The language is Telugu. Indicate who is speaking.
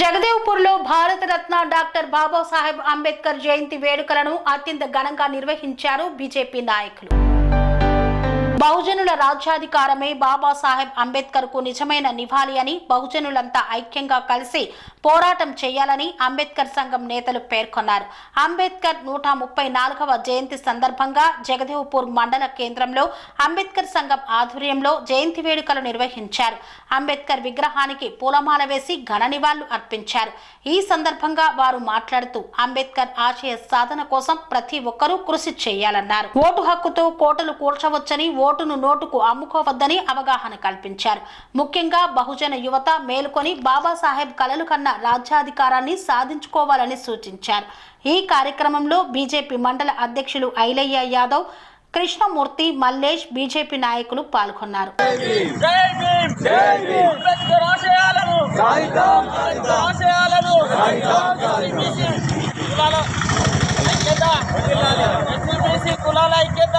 Speaker 1: జగదేవ్పూర్లో భారతరత్న డాక్టర్ బాబాసాహెబ్ అంబేద్కర్ జయంతి వేడుకలను అత్యంత ఘనంగా నిర్వహించారు బీజేపీ నాయకులు. బహుజనుల రాజ్యాధికారమే బాబాసాహెబ్ అంబేద్కర్కు నిజమైన నివాళి అని బహుజనులంతా ఐక్యంగా కలిసి పోరాటం చేయాలని అంబేద్కర్ సంఘం నేతలు పేర్కొన్నారు. అంబేద్కర్ నూట ముప్పై నాలుగవ జయంతి సందర్భంగా జగదేవ్పూర్ మండల కేంద్రంలో అంబేద్కర్ సంఘం ఆధ్వర్యంలో జయంతి వేడుకలు నిర్వహించారు. అంబేద్కర్ విగ్రహానికి పూలమాల వేసి ఘన నివాళులు అర్పించారు. ఈ సందర్భంగా వారు మాట్లాడుతూ అంబేద్కర్ ఆశయ సాధన కోసం ప్రతి ఒక్కరూ కృషి చేయాలన్నారు. ఓటు హక్కుతో కోటలు కూల్చవచ్చని ఓటును నోటుకు అమ్ముకోవద్దని అవగాహన కల్పించారు. ముఖ్యంగా బహుజన యువత మేలుకొని బాబాసాహెబ్ కలలు కన్న రాజ్యాధికారాన్ని సాధించుకోవాలని సూచించారు. ఈ కార్యక్రమంలో బీజేపీ మండల అధ్యక్షులు ఐలయ్య యాదవ్ కృష్ణమూర్తి మల్లేష్ బీజేపీ నాయకులు పాల్గొన్నారు.
Speaker 2: కులాల ఐక్యత